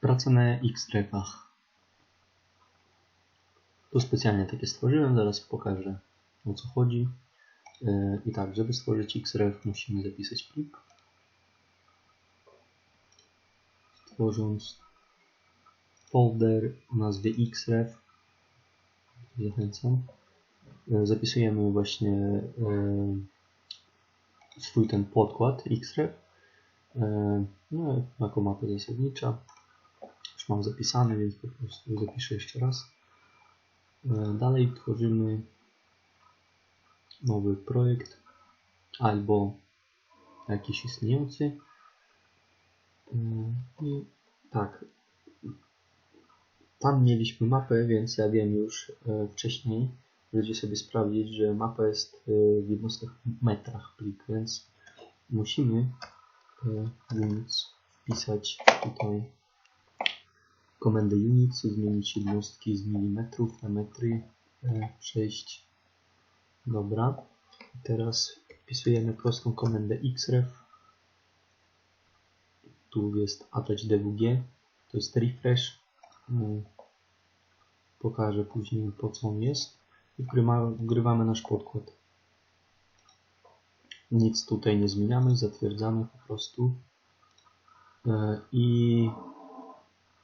Praca na X-Trefach. Tu specjalnie takie stworzyłem, zaraz pokażę o co chodzi. Yy, I tak, żeby stworzyć Xref musimy zapisać plik. Tworząc folder o nazwie Xref. Zachęcam. Yy, Zapisujemy właśnie yy, swój ten podkład Xref. No, jako mapę zasadnicza. Już mam zapisany, więc po prostu zapiszę jeszcze raz. Yy, Dalej tworzymy nowy projekt albo jakiś istniejący. Yy, I tak, tam mieliśmy mapę, więc ja wiem już e, wcześniej, możecie sobie sprawdzić, że mapa jest e, w jednostkach metrach plik, więc musimy e, units wpisać tutaj komendę units, zmienić jednostki z milimetrów na metry, e, przejść Dobra. Teraz wpisujemy prostą komendę xref. Tu jest attach dwg. To jest refresh. Mm. Pokażę później po co on jest. I wgrywa- wgrywamy nasz podkład. Nic tutaj nie zmieniamy, zatwierdzamy po prostu. E, I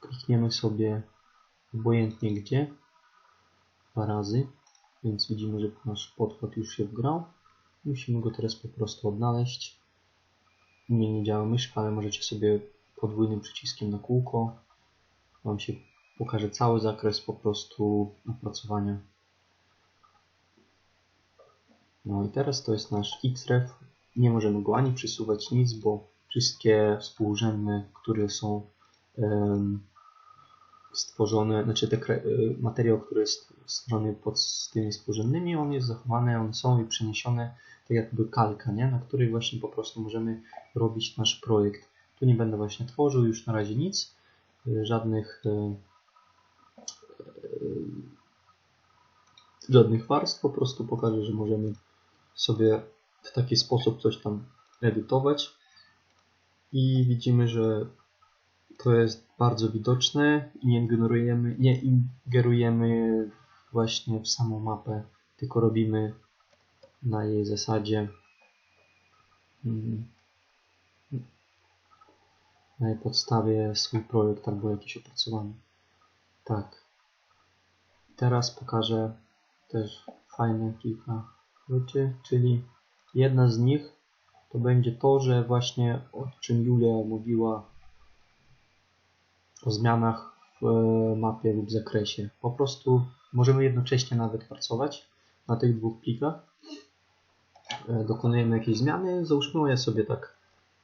klikniemy sobie obojętnie gdzie. Dwa razy więc widzimy, że nasz podkład już się wgrał. Musimy go teraz po prostu odnaleźć. U mnie nie działa myszka, ale możecie sobie podwójnym przyciskiem na kółko. Wam się pokaże cały zakres po prostu opracowania. No i teraz to jest nasz Xref. Nie możemy go ani przesuwać nic, bo wszystkie współrzędne, które są stworzone, znaczy te y, materiał, który jest stworzony pod tymi współrzędnymi, on jest zachowany, one są i przeniesione tak jakby kalka, nie? na której właśnie po prostu możemy robić nasz projekt. Tu nie będę właśnie tworzył już na razie nic, y, żadnych y, żadnych warstw, po prostu pokażę, że możemy sobie w taki sposób coś tam edytować i widzimy, że to jest bardzo widoczne i nie ingerujemy, nie ingerujemy właśnie w samą mapę, tylko robimy na jej zasadzie mm, na jej podstawie swój projekt albo jakiś opracowany. Tak. Teraz pokażę też fajne kilka rzeczy, czyli jedna z nich to będzie to, że właśnie o czym Julia mówiła o zmianach w e, mapie lub zakresie. Po prostu możemy jednocześnie nawet pracować na tych dwóch plikach. E, Dokonujemy jakieś zmiany. Załóżmy, ja sobie tak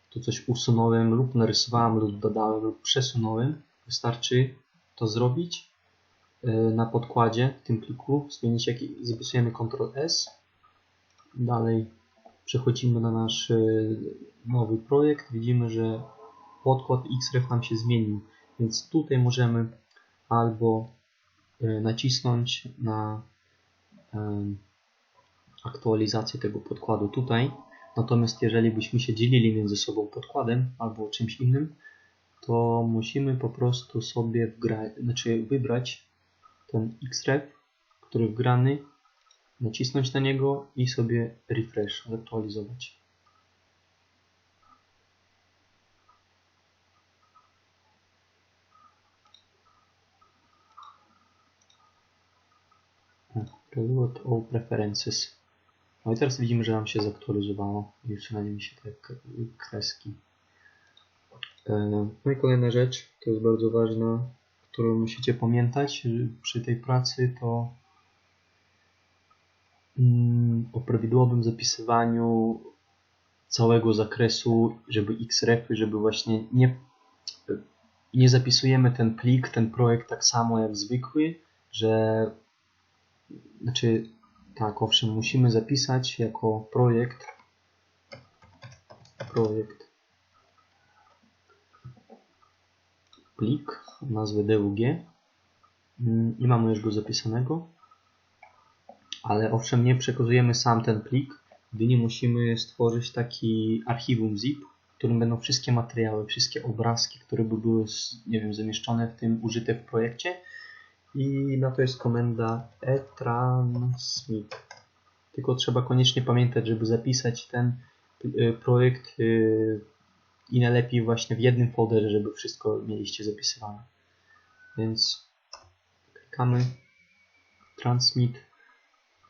tu coś usunąłem lub narysowałem lub dodałem lub przesunąłem. Wystarczy to zrobić e, na podkładzie w tym pliku. Zmienić jaki, zapisujemy Ctrl S. Dalej przechodzimy na nasz nowy projekt. Widzimy, że podkład Xref nam się zmienił. Więc tutaj możemy albo e, nacisnąć na em, aktualizację tego podkładu tutaj. Natomiast jeżeli byśmy się dzielili między sobą podkładem albo czymś innym, to musimy po prostu sobie znaczy wybrać ten Xref, który wgrany, nacisnąć na niego i sobie refresh, zaktualizować. Reload all preferences. No i teraz widzimy, że nam się zaktualizowało. Już mi się te kreski. E, No i kolejna rzecz, to jest bardzo ważna, którą musicie pamiętać przy tej pracy, to mm, o prawidłowym zapisywaniu całego zakresu, żeby xrefy, żeby właśnie nie, nie zapisujemy ten plik, ten projekt tak samo jak zwykły, że znaczy tak, owszem, musimy zapisać jako projekt projekt plik o nazwę DUG Mm, i mamy już go zapisanego ale owszem nie przekazujemy sam ten plik gdy nie musimy stworzyć taki archiwum zip w którym będą wszystkie materiały, wszystkie obrazki, które by były, nie wiem, zamieszczone w tym, użyte w projekcie. I na to jest komenda etransmit. Tylko trzeba koniecznie pamiętać, żeby zapisać ten y, projekt y, i najlepiej właśnie w jednym folderze, żeby wszystko mieliście zapisywane. Więc klikamy transmit.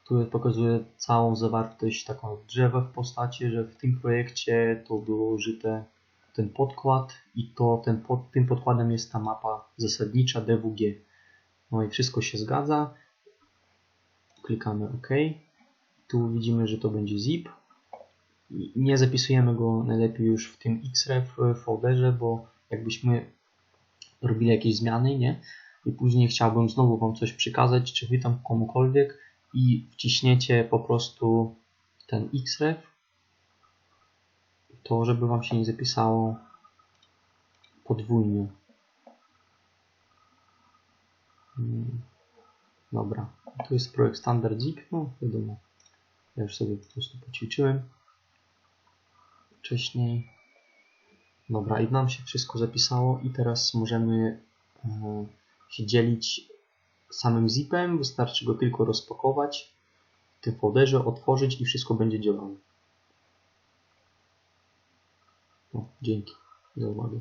Tu pokazuje całą zawartość taką drzewa w postaci, że w tym projekcie to było użyte ten podkład i to ten pod, tym podkładem jest ta mapa zasadnicza DWG. No i wszystko się zgadza. Klikamy OK. Tu widzimy, że to będzie zip. Nie zapisujemy go najlepiej już w tym xref folderze, bo jakbyśmy robili jakieś zmiany, nie? I później chciałbym znowu Wam coś przekazać, czy Wy tam komukolwiek i wciśniecie po prostu ten xref, to żeby Wam się nie zapisało podwójnie. Mm, Dobra, tu jest projekt standard zip, no wiadomo, ja już sobie po prostu poćwiczyłem wcześniej. Dobra, i nam się wszystko zapisało i teraz możemy e, się dzielić samym zipem. Wystarczy go tylko rozpakować w tym folderze, otworzyć i wszystko będzie działało. No, dzięki za uwagę.